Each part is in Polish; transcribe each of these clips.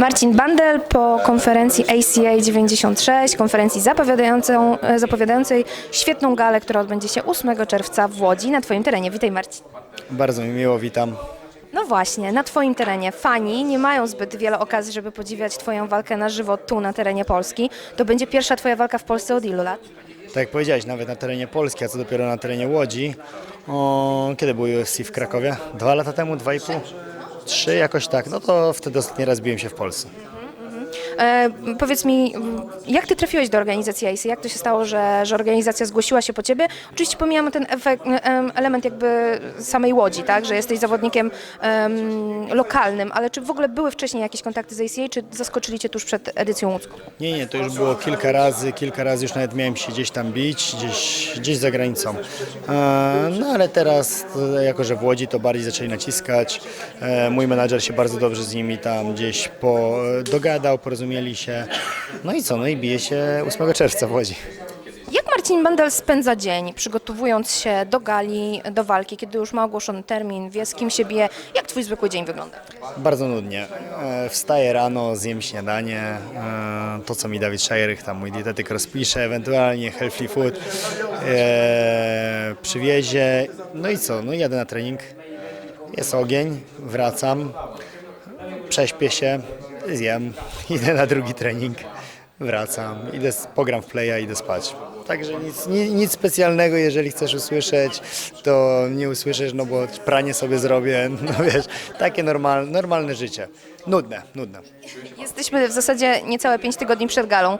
Marcin Bandel po konferencji ACA 96, konferencji e, zapowiadającej świetną galę, która odbędzie się 8 czerwca w Łodzi na Twoim terenie. Witaj Marcin. Bardzo mi miło, witam. No właśnie, na Twoim terenie fani nie mają zbyt wiele okazji, żeby podziwiać Twoją walkę na żywo tu na terenie Polski. To będzie pierwsza Twoja walka w Polsce od ilu lat? Tak jak powiedziałeś, nawet na terenie Polski, a co dopiero na terenie Łodzi. O, kiedy był UFC w Krakowie? Dwa lata temu, dwa i pół? Trzy, jakoś tak. No to wtedy ostatni raz biłem się w Polsce. E, powiedz mi, jak ty trafiłeś do organizacji ACE? Jak to się stało, że, że organizacja zgłosiła się po ciebie? Oczywiście pomijamy ten efekt, em, element jakby samej łodzi, tak? Że jesteś zawodnikiem em, lokalnym, ale czy w ogóle były wcześniej jakieś kontakty z ACA, czy zaskoczyli cię tuż przed edycją łódzką? Nie, nie, to już było kilka razy, kilka razy już nawet miałem się gdzieś tam bić, gdzieś, gdzieś za granicą. E, No ale teraz, e, jako że w Łodzi to bardziej zaczęli naciskać, e, mój menadżer się bardzo dobrze z nimi tam gdzieś po, dogadał, porozumieli się. No i co, no i bije się 8 czerwca w Łodzi. Jak Marcin Bandel spędza dzień, przygotowując się do gali, do walki, kiedy już ma ogłoszony termin, wie z kim się bije? Jak twój zwykły dzień wygląda? Bardzo nudnie. E, Wstaję rano, zjem śniadanie, e, to co mi Dawid Szajerych, tam mój dietetyk rozpisze, ewentualnie healthy food e, przywiezie. No i co, no jadę na trening, jest ogień, wracam, prześpię się, zjem, idę na drugi trening, wracam, idę, pogram w playa, idę spać. Także nic, ni- nic specjalnego, jeżeli chcesz usłyszeć, to nie usłyszysz, no bo pranie sobie zrobię, no wiesz, takie normal, normalne życie. Nudne, nudne. Jesteśmy w zasadzie niecałe 5 tygodni przed galą.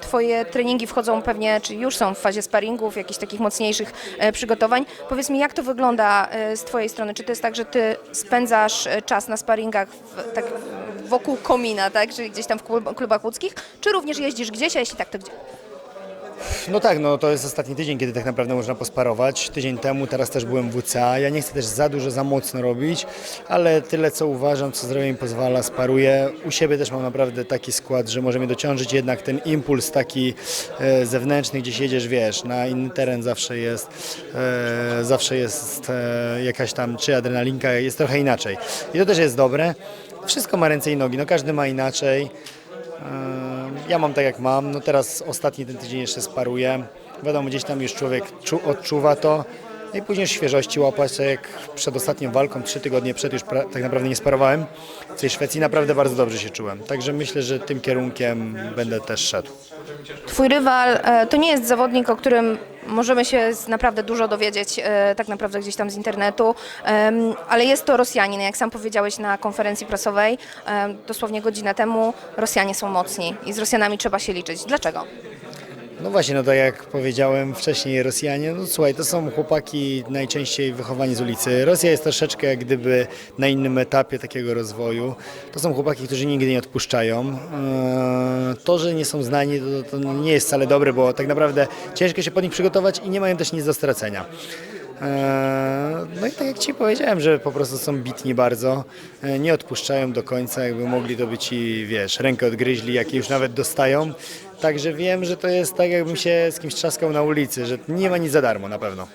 Twoje treningi wchodzą pewnie, czy już są w fazie sparingów, jakichś takich mocniejszych e, przygotowań. Powiedz mi, jak to wygląda e, z Twojej strony? Czy to jest tak, że Ty spędzasz e, czas na sparingach w, tak wokół komina, tak? Czyli gdzieś tam w klub- klubach łódzkich? Czy również jeździsz gdzieś, a jeśli tak, to gdzie? No tak, no to jest ostatni tydzień, kiedy tak naprawdę można posparować. Tydzień temu, teraz też byłem w WCA. Ja nie chcę też za dużo, za mocno robić, ale tyle co uważam, co zdrowie mi pozwala, sparuję. U siebie też mam naprawdę taki skład, że może mnie dociążyć jednak ten impuls taki e, zewnętrzny, gdzieś jedziesz, wiesz, na inny teren zawsze jest, e, zawsze jest e, jakaś tam, czy adrenalinka, jest trochę inaczej. I to też jest dobre. Wszystko ma ręce i nogi, no każdy ma inaczej. Eee, Ja mam tak jak mam, no teraz ostatni ten tydzień jeszcze sparuję. Wiadomo, gdzieś tam już człowiek czu, odczuwa to. No i później świeżości łapać, tak jak przed ostatnią walką, trzy tygodnie przed już tak naprawdę nie sparowałem. W tej Szwecji naprawdę bardzo dobrze się czułem. Także myślę, że tym kierunkiem będę też szedł. Twój rywal e, to nie jest zawodnik, o którym możemy się naprawdę dużo dowiedzieć, e, tak naprawdę gdzieś tam z internetu, ale jest to Rosjanin. Jak sam powiedziałeś na konferencji prasowej, dosłownie godzinę temu, Rosjanie są mocni i z Rosjanami trzeba się liczyć. Dlaczego? No właśnie, no tak jak powiedziałem wcześniej, Rosjanie, no słuchaj, to są chłopaki najczęściej wychowani z ulicy. Rosja jest troszeczkę jak gdyby na innym etapie takiego rozwoju. To są chłopaki, którzy nigdy nie odpuszczają. Eee, To, że nie są znani, to, to nie jest wcale dobre, bo tak naprawdę ciężko się pod nich przygotować i nie mają też nic do stracenia. Eee, No i tak jak Ci powiedziałem, że po prostu są bitni bardzo, e, nie odpuszczają do końca, jakby mogli to być i wiesz, rękę odgryźli, jakie już nawet dostają. Także wiem, że to jest tak, jakbym się z kimś trzaskał na ulicy, że nie ma nic za darmo na pewno.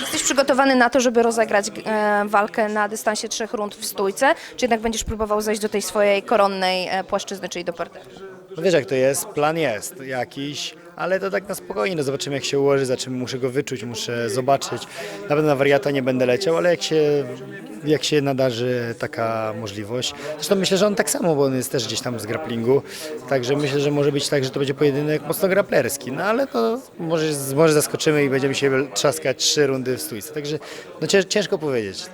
Jesteś przygotowany na to, żeby rozegrać e, walkę na dystansie trzech rund w stójce, czy jednak będziesz próbował zejść do tej swojej koronnej e, płaszczyzny, czyli do parteru? No wiesz jak to jest, plan jest jakiś, ale to tak na spokojnie, no zobaczymy jak się ułoży, zobaczymy, muszę go wyczuć, muszę zobaczyć. Na pewno na wariata nie będę leciał, ale jak się, jak się nadarzy taka możliwość. Zresztą myślę, że on tak samo, bo on jest też gdzieś tam z grapplingu, także myślę, że może być tak, że to będzie pojedynek mocno grapplerski, no ale to może, może zaskoczymy i będziemy się trzaskać trzy rundy w stójce, także no cięż- ciężko powiedzieć.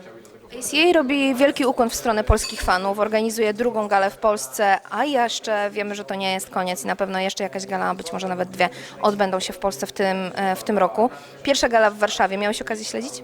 ACA robi wielki ukłon w stronę polskich fanów, organizuje drugą galę w Polsce, a jeszcze wiemy, że to nie jest koniec i na pewno jeszcze jakaś gala, być może nawet dwie, odbędą się w Polsce w tym, e, w tym roku. Pierwsza gala w Warszawie, miałeś okazję śledzić?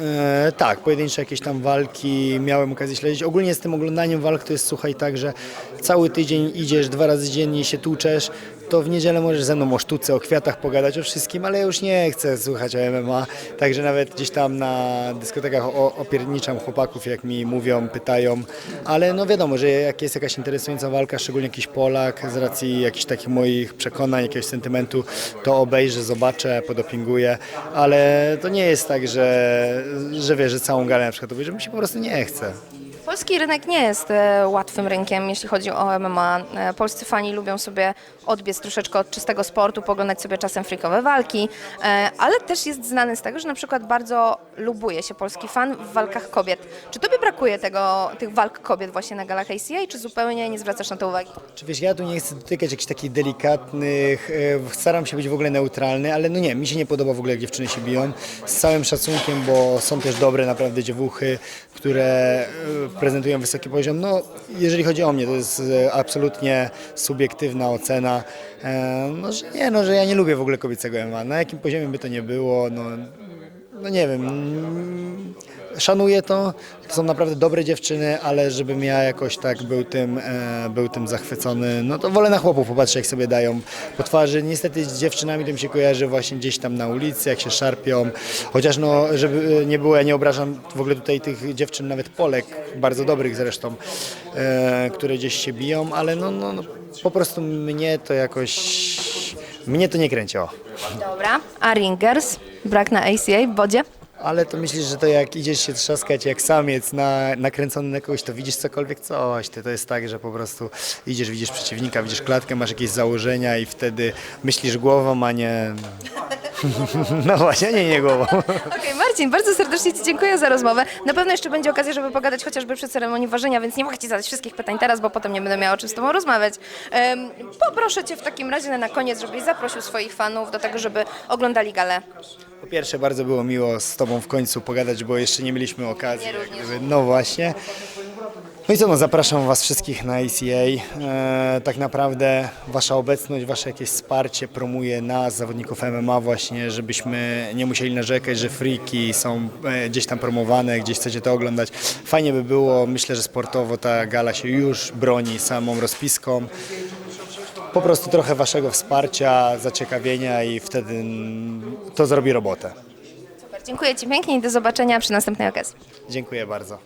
E, tak, pojedyncze jakieś tam walki miałem okazję śledzić. Ogólnie z tym oglądaniem walk to jest słuchaj tak, że cały tydzień idziesz, dwa razy dziennie się tłuczesz, to w niedzielę możesz ze mną o sztuce, o kwiatach pogadać, o wszystkim, ale ja już nie chcę słuchać o MMA, także nawet gdzieś tam na dyskotekach opierniczam chłopaków, jak mi mówią, pytają, ale no wiadomo, że jak jest jakaś interesująca walka, szczególnie jakiś Polak, z racji jakichś takich moich przekonań, jakiegoś sentymentu, to obejrzę, zobaczę, podopinguję, ale to nie jest tak, że, że wiesz, że całą galę na przykład obejrzę, mi się po prostu nie chce. Polski rynek nie jest e, łatwym rynkiem, jeśli chodzi o MMA. E, polscy fani lubią sobie odbiec troszeczkę od czystego sportu, poglądać sobie czasem frikowe walki, e, ale też jest znany z tego, że na przykład bardzo lubuje się polski fan w walkach kobiet. Czy tobie brakuje tego, tych walk kobiet właśnie na galach ACA, czy zupełnie nie zwracasz na to uwagi? Czy wiesz, ja tu nie chcę dotykać jakichś takich delikatnych, e, staram się być w ogóle neutralny, ale no nie, mi się nie podoba w ogóle jak dziewczyny się biją. Z całym szacunkiem, bo są też dobre naprawdę dziewuchy, które e, prezentują wysoki poziom. No, jeżeli chodzi o mnie, to jest e, absolutnie subiektywna ocena. E, No, że nie, no, że ja nie lubię w ogóle kobiecego MMA. Na jakim poziomie by to nie było, no, no nie wiem. mm, Szanuję to, to są naprawdę dobre dziewczyny, ale żebym ja jakoś tak był tym, e, był tym zachwycony, no to wolę na chłopów popatrzeć jak sobie dają po twarzy. Niestety z dziewczynami to mi się kojarzy właśnie gdzieś tam na ulicy, jak się szarpią, chociaż no żeby nie było, ja nie obrażam w ogóle tutaj tych dziewczyn, nawet Polek, bardzo dobrych zresztą, e, które gdzieś się biją, ale no, no, no po prostu mnie to jakoś, mnie to nie kręci, o. Dobra, a ringers? Brak na ACA w wodzie? Ale to myślisz, że to jak idziesz się trzaskać jak samiec na, nakręcony na kogoś, to widzisz cokolwiek? Coś. Ty, to jest tak, że po prostu idziesz, widzisz przeciwnika, widzisz klatkę, masz jakieś założenia i wtedy myślisz głową, a nie... No właśnie, nie, nie głową. Okej, Marcin, bardzo serdecznie Ci dziękuję za rozmowę. Na pewno jeszcze będzie okazja, żeby pogadać chociażby przy ceremonii ważenia, więc nie mogę Ci zadać wszystkich pytań teraz, bo potem nie będę miała o czym z Tobą rozmawiać. Em, poproszę Cię w takim razie na koniec, żebyś zaprosił swoich fanów do tego, żeby oglądali galę. Po pierwsze, bardzo było miło z Tobą w końcu pogadać, bo jeszcze nie mieliśmy okazji. No właśnie. No i co, no zapraszam Was wszystkich na ACA. E, tak naprawdę Wasza obecność, Wasze jakieś wsparcie promuje nas, zawodników MMA właśnie, żebyśmy nie musieli narzekać, że friki są e, gdzieś tam promowane, gdzieś chcecie to oglądać. Fajnie by było, myślę, że sportowo ta gala się już broni samą rozpiską. Po prostu trochę Waszego wsparcia, zaciekawienia i wtedy to zrobi robotę. Super, dziękuję Ci pięknie i do zobaczenia przy następnej okazji. Dziękuję bardzo.